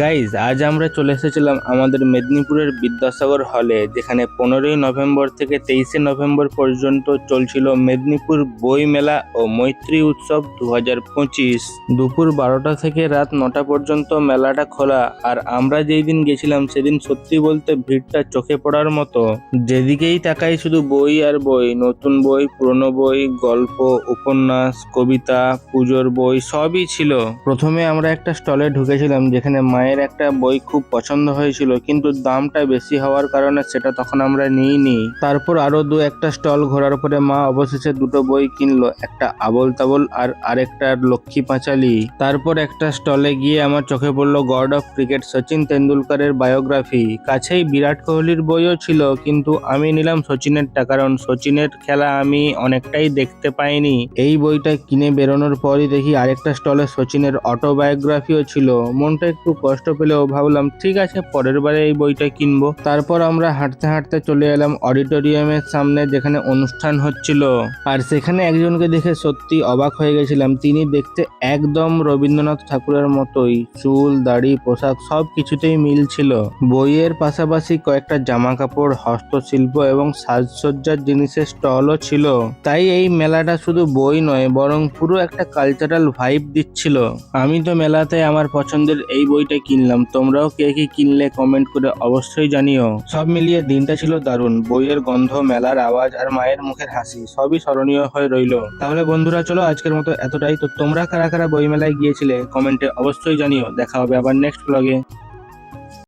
Guys আজ আমরা চলে এসেছিলাম আমাদের মেদিনীপুরের বিদ্যাসাগর হলে যেখানে পনেরোই নভেম্বর থেকে তেইশে নভেম্বর পর্যন্ত চলছিল মেদিনীপুর বই মেলা ও মৈত্রী উৎসব দু হাজার পঁচিশ। দুপুর বারোটা থেকে রাত নটা পর্যন্ত মেলাটা খোলা, আর আমরা যেই দিন গেছিলাম সেদিন সত্যি বলতে ভিড়টা চোখে পড়ার মতো। যেদিকেই তাকাই শুধু বই আর বই, নতুন বই, পুরনো বই, গল্প, উপন্যাস, কবিতা, পুজোর বই সবই ছিল। প্রথমে আমরা একটা স্টলে ঢুকেছিলাম, যেখানে মায়ের একটা বই খুব পছন্দ হয়েছিল, কিন্তু দামটা বেশি হওয়ার কারণে সেটা তখন আমরা নিইনি। তারপর আরও দু একটা স্টল ঘোরার পরে মা অবশেষে দুটো বই কিনলো, একটা আবল তাবল আর আরেকটা লক্ষ্মী পাঁচালি। তারপর একটা স্টলে গিয়ে আমার চোখে পড়ল গড অফ ক্রিকেট সচিন তেন্ডুলকারের বায়োগ্রাফি। কাছেই বিরাট কোহলির বইও ছিল, কিন্তু আমি নিলাম সচিনেরটা কারণ সচিনের খেলা আমি অনেকটাই দেখতে পাইনি। এই বইটা কিনে বেরোনোর পরই দেখি আরেকটা স্টলে সচিনের অটোবায়োগ্রাফিও ছিল, মনটা একটু কষ্ট পেলেও ভাবলাম, ঠিক আছে, পরের বারে এই বইটা কিনবো। তারপর আমরা হাঁটতে হাঁটতে চলে এলাম অডিটোরিয়ামের সামনে যেখানে অনুষ্ঠান হচ্ছিল। আর সেখানে একজনকে দেখে সত্যি অবাক হয়ে গেছিলাম। তিনি দেখতে একদম রবীন্দ্রনাথ ঠাকুরের মতোই। চুল, দাড়ি, পোশাক সব কিছুতেই মিল ছিল। বইয়ের পাশাপাশি কয়েকটা জামা কাপড় হস্তশিল্প এবং সাজসজ্জার জিনিসের স্টলও ছিল। তাই এই মেলাটা শুধু বই নয়, বরং পুরো একটা কালচারাল ভাইব দিচ্ছিল। আমি তো মেলাতে আমার পছন্দের এই বইটা কিনলাম? তোমরাও কে কি কিনলে কমেন্ট করে অবশ্যই জানিও। সব মিলিয়ে দিনটা ছিল দারুণ। বইয়ের গন্ধ, মেলার আওয়াজ আর মায়ের মুখের হাসি, সবই স্মরণীয় হয়ে রইল। তাহলে বন্ধুরা, চলো আজকের মতো এতটাই। তো তোমরা কারা কারা বই মেলায় গিয়েছিলে কমেন্টে অবশ্যই জানিও। দেখা হবে আবার নেক্সট ব্লগে